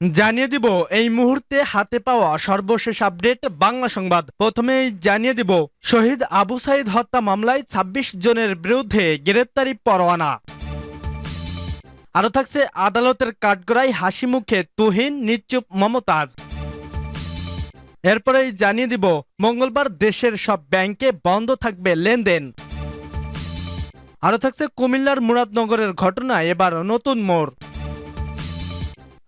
জানিয়ে দিব, এই মুহূর্তে হাতে পাওয়া সর্বশেষ আপডেট বাংলা সংবাদ। প্রথমেই জানিয়ে দিব, শহীদ আবু সাইদ হত্যা মামলায় ২৬ জনের বিরুদ্ধে গ্রেপ্তারি পরোয়ানা। আরও থাকছে আদালতের কাঠগড়ায় হাসি মুখে তুহিন নিশ্চুপ মমতাজ। এরপরেই জানিয়ে দিব, মঙ্গলবার দেশের সব ব্যাংকে বন্ধ থাকবে লেনদেন। আরও থাকছে কুমিল্লার মুরাদনগরের ঘটনায় এবার নতুন মোড়।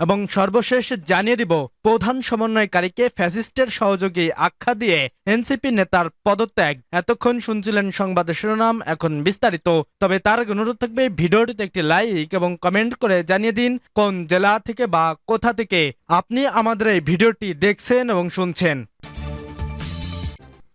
এবং সর্বশেষ জানিয়ে দিব, প্রধান সমন্বয়কারীকে ফ্যাসিস্টের সহযোগী আখ্যা দিয়ে এনসিপি নেতার পদত্যাগ। এতক্ষণ শুনছিলেন সংবাদ শিরোনাম, এখন বিস্তারিত। তবে তার অনুরোধ থাকবে, ভিডিওটিতে একটি লাইক এবং কমেন্ট করে জানিয়ে দিন, কোন জেলা থেকে বা কোথা থেকে আপনি আমাদের এই ভিডিওটি দেখছেন এবং শুনছেন।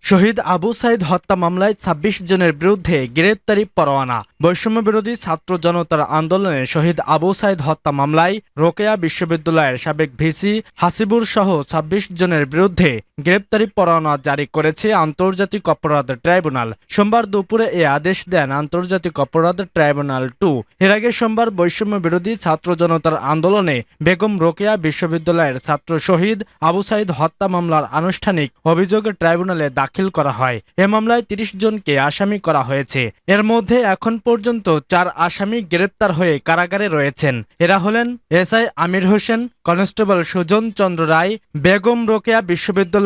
শহীদ আবু সাইদ হত্যা মামলায় ২৬ জনের বিরুদ্ধে গ্রেপ্তারি পরোয়ানা। বৈষম্য বিরোধী ছাত্র জনতার আন্দোলনে শহীদ আবু সাইদ হত্যা মামলায় রোকেয়া বিশ্ববিদ্যালয়ের সাবেক ভিসি হাসিবুর সহ ২৬ জনের বিরুদ্ধে গ্রেপ্তারি পরোয়ানা জারি করেছে আন্তর্জাতিক অপরাধ ট্রাইব্যুনাল। সোমবার দুপুরে এ আদেশ দেন আন্তর্জাতিক অপরাধ ট্রাইব্যুনাল টু। এর আগে সোমবার বৈষম্য বিরোধী ছাত্র জনতার আন্দোলনে বেগম রোকেয়া বিশ্ববিদ্যালয়ের ছাত্র শহীদ আবু সাইদ হত্যা মামলার আনুষ্ঠানিক অভিযোগে ট্রাইব্যুনালে দাখিল করা হয়। এ মামলায় তিরিশ জনকে আসামি করা হয়েছে। এর মধ্যে এখন পর্যন্ত চার আসামি গ্রেপ্তার হয়ে কারাগারে রয়েছেন। এরা হলেন এসআই আমির হোসেন, কনস্টেবল সুজন চন্দ্র রায়, বেগম রোকেয়া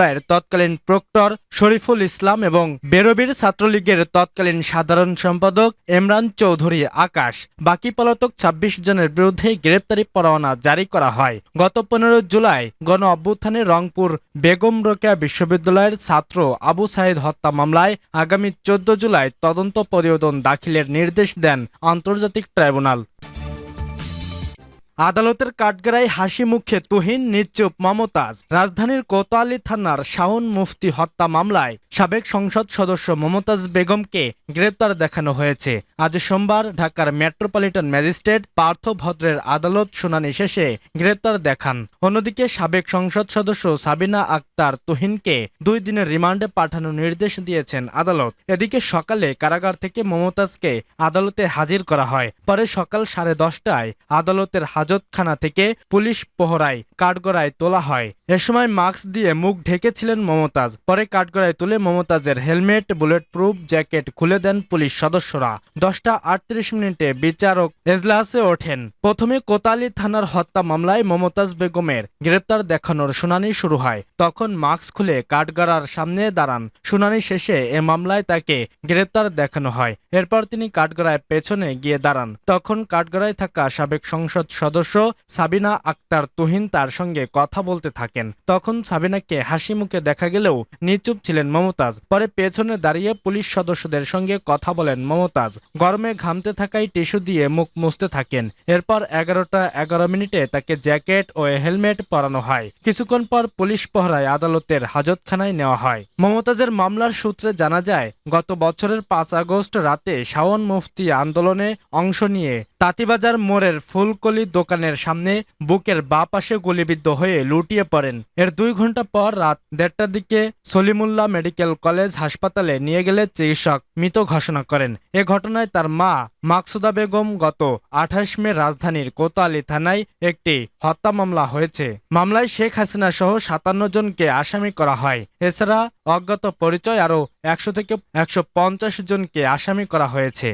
বিশ্ববিদ্যালয়ের তৎকালীন প্রক্টর শরীফুল ইসলাম এবং বেরবির ছাত্রলীগের তৎকালীন সাধারণ সম্পাদক এমরান চৌধুরী আকাশ। বাকি পলাতক ২৬ জনের বিরুদ্ধে গ্রেপ্তারি পরোয়ানা জারি করা হয়। গত পনেরো জুলাই গণ অভ্যুত্থানে রংপুর বেগম রোকেয়া বিশ্ববিদ্যালয়ের ছাত্র আবু সাইদ হত্যা মামলায় আগামী চোদ্দ জুলাই তদন্ত প্রতিবেদন দাখিলের নির্দেশ দেন আন্তর্জাতিক ট্রাইব্যুনাল। আদালতের কাঠগড়ায় হাসি মুখে তুহিন নিশ্চুপ মমতাজ। রাজধানীর কোতোয়ালি থানার শাওন মুফতি হত্যা মামলায় সাবেক সংসদ সদস্য মমতাজ বেগমকে গ্রেপ্তার দেখানো হয়েছে। আজ সোমবার ঢাকার মেট্রোপলিটন ম্যাজিস্ট্রেট পার্থ ভদ্রের আদালত শুনানি শেষে গ্রেপ্তার দেখান। অন্যদিকে সাবেক সংসদ সদস্য সাবিনা আক্তার তুহিনকে দুই দিনের রিমান্ডে পাঠানোর নির্দেশ দিয়েছেন আদালত। এদিকে সকালে কারাগার থেকে মমতাজকে আদালতে হাজির করা হয়। পরে সকাল সাড়ে দশটায় আদালতের হাজতখানা থেকে পুলিশ পহরায় কাঠগড়ায় তোলা হয়। এ সময় মাস্ক দিয়ে মুখ ঢেকেছিলেন মমতাজ। পরে কাঠগড়ায় তুলে মমতাজের হেলমেট বুলেট প্রুফ জ্যাকেট খুলে দেন পুলিশ সদস্যরা। দশটা আটত্রিশ মিনিটে বিচারক এজলাসে ওঠেন। প্রথমে কোতালি থানার হত্যা মামলায় মমতাজ বেগমের গ্রেপ্তার দেখানোর শুনানি শুরু হয়। তখন মাস্ক খুলে কাঠগড়ার সামনে দাঁড়ান। শুনানি শেষে এ মামলায় তাকে গ্রেপ্তার দেখানো হয়। এরপর তিনি কাঠগড়ায় পেছনে গিয়ে দাঁড়ান। তখন কাঠগড়ায় থাকা সাবেক সংসদ সদস্য সাবিনা আক্তার তুহিন তার সঙ্গে কথা বলতে থাকেন। তখন সাবিনাকে হাসি মুখে দেখা গেলেও নিচুপ ছিলেন মমতাজ। পরে পেছনে দাঁড়িয়ে পুলিশ সদস্যদের সঙ্গে কথা বলেন মমতাজ। গরমে ঘামতে থাকায় টিস্যু দিয়ে মুখ মুছতে থাকেন। এরপর এগারোটা এগারো মিনিটে তাকে জ্যাকেট ও হেলমেট পরানো হয়। কিছুক্ষণ পর পুলিশ পহরায় আদালতের হাজতখানায় নেওয়া হয়। মমতাজের মামলার সূত্রে জানা যায়, গত বছরের পাঁচ আগস্ট রাতে শাওন মুফতি আন্দোলনে অংশ নিয়ে তাঁতিবাজার মোড়ের ফুলকলি দোকানের সামনে বুকের বা পাশে গুলিবিদ্ধ হয়ে লুটিয়ে পড়েন। এর দুই ঘণ্টা পর রাত দেড়টার দিকে সলিমুল্লাহ মেডিকেল কলেজ হাসপাতালে নিয়ে গেলে চিকিৎসক মৃত ঘোষণা করেন। এ ঘটনায় তার মা মাকসুদা বেগম গত আঠাশ মে রাজধানীর কোতোয়ালি থানায় একটি হত্যা মামলা হয়েছে। মামলায় শেখ হাসিনা সহ সাতান্ন জনকে আসামি করা হয়। এছাড়া অজ্ঞাত পরিচয় আরও একশো থেকে একশো পঞ্চাশ জনকে আসামি করা হয়েছে।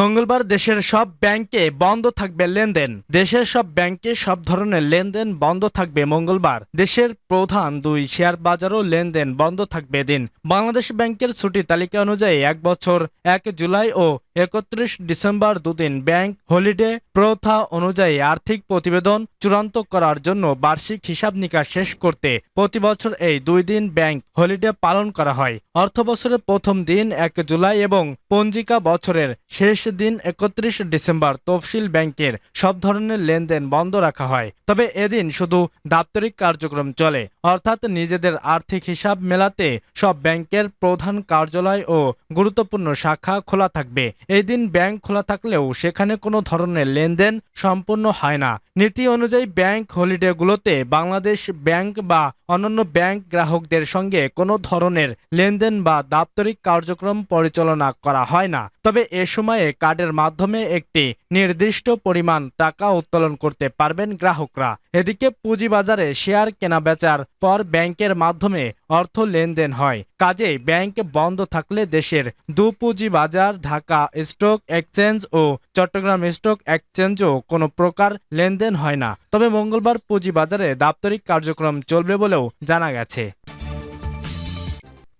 মঙ্গলবার দেশের সব ব্যাংকে বন্ধ থাকবে লেনদেন। দেশের সব ব্যাংকে সব ধরনের লেনদেন বন্ধ থাকবে মঙ্গলবার। দেশের প্রধান দুই শেয়ার বাজারও লেনদেন বন্ধ থাকবে দিন বাংলাদেশ ব্যাংকের ছুটি তালিকা অনুযায়ী এক বছর, এক জুলাই ও একত্রিশ ডিসেম্বর দুদিন ব্যাংক হলিডে প্রথা অনুযায়ী আর্থিক প্রতিবেদন চূড়ান্ত করার জন্য বার্ষিক হিসাব নিকাশ শেষ করতে প্রতি বছর এই দুই দিন ব্যাংক হলিডে পালন করা হয়। অর্থ বছরের প্রথম দিন এক জুলাই এবং পঞ্জিকা বছরের শেষ দিন একত্রিশ ডিসেম্বর তফসিল ব্যাংকের সব ধরনের লেনদেন বন্ধ রাখা হয়। তবে এদিন শুধু দাপ্তরিক কার্যক্রম চলে, অর্থাৎ নিজেদের আর্থিক হিসাব মেলাতে সব ব্যাংকের প্রধান কার্যালয় ও গুরুত্বপূর্ণ শাখা খোলা থাকবে। এই দিন ব্যাংক খোলা থাকলেও সেখানে কোনো ধরনের লেনদেন সম্পূর্ণ হয় না। নীতি অনুযায়ী ব্যাংক হলিডেগুলোতে বাংলাদেশ ব্যাংক বা অন্যান্য ব্যাংক গ্রাহকদের সঙ্গে কোনো ধরনের লেনদেন বা দাপ্তরিক কার্যক্রম পরিচালনা করা হয় না। তবে এ সময়ে কার্ডের মাধ্যমে একটি নির্দিষ্ট পরিমাণ টাকা উত্তোলন করতে পারবেন গ্রাহকরা। এদিকে পুঁজিবাজারে শেয়ার কেনাবেচার পর ব্যাংকের মাধ্যমে অর্থ লেনদেন হয়। কাজেই ব্যাংক বন্ধ থাকলে দেশের দুপুঁজি বাজার ঢাকা স্টক এক্সচেঞ্জ ও চট্টগ্রাম স্টক এক্সচেঞ্জও কোনো প্রকার লেনদেন হয় না। তবে মঙ্গলবার পুঁজিবাজারে দাপ্তরিক কার্যক্রম চলবে বলেও জানা গেছে।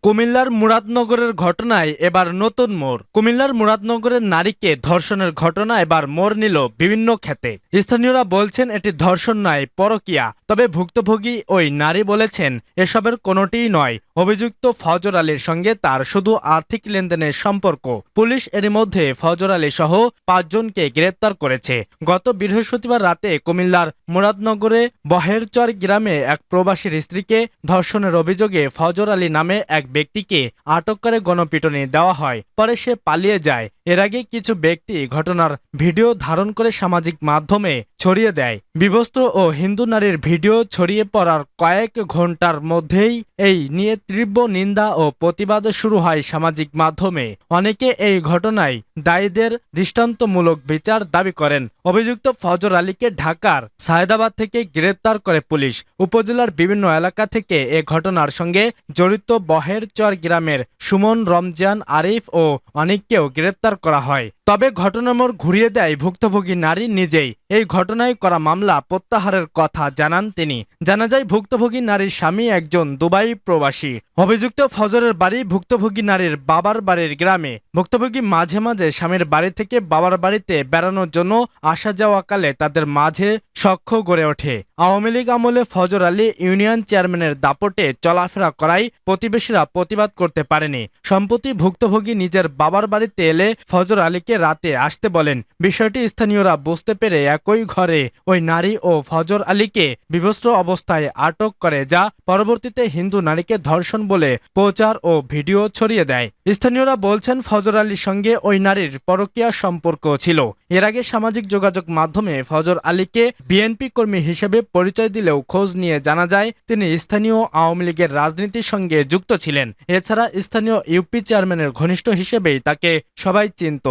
কুমিল্লার মুরাদনগরের ঘটনায় এবার নতুন মোড়। কুমিল্লার মুরাদনগরের নারীকে ধর্ষণের ঘটনা এবার মোড় নিল বিভিন্ন ক্ষেত্রে স্থানীয়রা বলছেন এটি ধর্ষণ নয়, পরকিয়া। তবে ভুক্তভোগী ওই নারী বলেছেন, এসবের কোনোটিই নয়। অভিযুক্ত ফজর আলীর সঙ্গে তার শুধু আর্থিক লেনদেনের সম্পর্ক। পুলিশ এর মধ্যে ফজর আলী সহ পাঁচজনকে গ্রেপ্তার করেছে। গত বৃহস্পতিবার রাতে কুমিল্লার মুরাদনগরে বহেরচর গ্রামে এক প্রবাসীর স্ত্রীকে ধর্ষণের অভিযোগে ফজর আলী নামে এক ব্যক্তিকে আটক করে গণপিটনে দেওয়া হয়। পরে সে পালিয়ে যায়। এর আগে কিছু ব্যক্তি ঘটনার ভিডিও ধারণ করে সামাজিক মাধ্যমে ছড়িয়ে দেয়। বিবস্ত্র ও হিন্দু নারীর ভিডিও ছড়িয়ে পড়ার কয়েক ঘণ্টার মধ্যেই এই নিয়ে তীব্র নিন্দা ও প্রতিবাদ শুরু হয় সামাজিক মাধ্যমে। অনেকে এই ঘটনায় দায়ীদের দৃষ্টান্তমূলক বিচার দাবি করেন। অভিযুক্ত ফজর আলীকে ঢাকার সায়দাবাদ থেকে গ্রেপ্তার করে পুলিশ। উপজেলার বিভিন্ন এলাকা থেকে এ ঘটনার সঙ্গে জড়িত বহেরচর গ্রামের সুমন, রমজান, আরিফ ও অনেককেও গ্রেপ্তার করা হয়। তবে ঘটনার মোড় ঘুরিয়ে দেয় ভুক্তভোগী নারী নিজেই। এই ঘটনায় করা মামলা প্রত্যাহারের কথা জানান তিনি। জানা যায়, ভুক্তভোগী নারীর স্বামী একজন দুবাই প্রবাসী। অভিযুক্ত ফজরের বাড়ি ভুক্তভোগী নারীর বাবার বাড়ির গ্রামে। ভুক্তভোগী মাঝে মাঝে স্বামীর বাড়ি থেকে বাবার বাড়িতে বেড়ানোর জন্য আসা যাওয়াকালে তাদের মাঝে সখ্য গড়ে ওঠে। আওয়ামী লীগ আমলে ফজর আলী ইউনিয়ন চেয়ারম্যানের দাপটে চলাফেরা করায় প্রতিবেশীরা প্রতিবাদ করতে পারেনি। সম্প্রতি ভুক্তভোগী নিজের বাবার বাড়িতে এলে ফজর আলীকে রাতে আসতে বলেন। বিষয়টি স্থানীয়রা বুঝতে পেরে একই ঘরে ওই নারী ও ফজর আলীকে বিভস্ত্র অবস্থায় আটক করে যা পরবর্তীতে হিন্দু নারীকে ধর্ষণ বলে প্রচার ও ভিডিও ছড়িয়ে দেয়। স্থানীয়রা বলছেন, ফজর আলীর সঙ্গে ওই নারীর পরকীয়া সম্পর্ক ছিল। এর আগে সামাজিক যোগাযোগ মাধ্যমে ফজর আলীকে বিএনপি কর্মী হিসেবে পরিচয় দিলেও খোঁজ নিয়ে জানা যায়, তিনি স্থানীয় আওয়ামী লীগের রাজনীতির সঙ্গে যুক্ত ছিলেন। এছাড়া স্থানীয় ইউপি চেয়ারম্যানের ঘনিষ্ঠ হিসেবেই তাকে সবাই চিনত।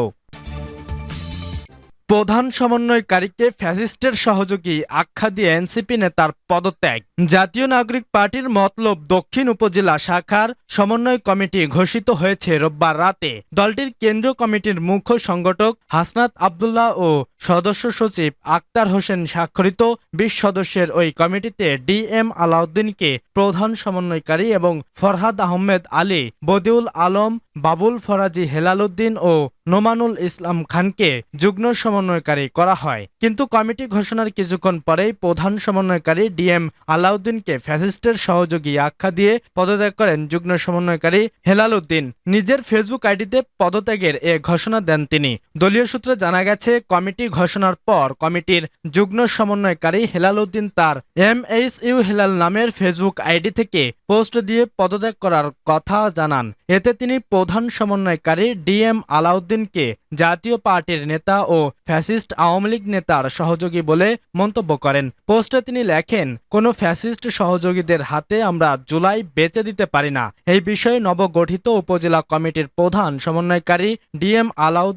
প্রধান সমন্বয়কারীকে ফ্যাসিস্টের সহযোগী আখ্যা দিয়ে এনসিপি নেতার পদত্যাগ। জাতীয় নাগরিক পার্টির মতলব দক্ষিণ উপজেলা শাখার সমন্বয় কমিটি ঘোষিত হয়েছে রোববার রাতে। দলটির কেন্দ্রীয় কমিটির মুখ্য সংগঠক হাসনাত আবদুল্লাহ ও সদস্য সচিব আক্তার হোসেন স্বাক্ষরিত বিশ সদস্যের ওই কমিটিতে ডি এম আলাউদ্দিনকে প্রধান সমন্বয়কারী এবং ফরহাদ আহমেদ আলী, বদিউল আলম, বাবুল ফরাজি হেলালুদ্দিন ও নোমানুল ইসলাম খানকে যুগ্ম সমন্বয়কারী করা হয়। কিন্তু কমিটি ঘোষণার কিছুক্ষণ পরেই প্রধান সমন্বয়কারী ডিএম আলাউদ্দিনকে ফ্যাসিস্টের সহযোগী আখ্যা দিয়ে পদত্যাগ করেন যুগ্ম সমন্বয়কারী হেলাল উদ্দিন নিজের ফেসবুক আইডিতে পদত্যাগের এ ঘোষণা দেন তিনি। দলীয় সূত্রে জানা গেছে, কমিটি ঘোষণার পর কমিটির যুগ্ম সমন্বয়কারী হেলাল উদ্দিন তার এম এইচ ইউ হেলাল নামের ফেসবুক আইডি থেকে পোস্ট দিয়ে পদত্যাগ করার কথা জানান। এতে তিনি প্রধান সমন্বয়কারী ডিএম আলাউদ্দিনকে জাতীয় পার্টির নেতা ও ফ্যাসিস্ট আওয়ামী লীগ নেতার সহযোগী বলে মন্তব্য করেন। পোস্টে তিনি লেখেন, কোনো ফ্যাসিস্ট সহযোগীদের হাতে আমরা জুলাই বেচে দিতে পারি না। এই বিষয়ে নবগঠিত উপজেলা কমিটির প্রধান সমন্বয়কারী ডিএম আলাউদ্দিন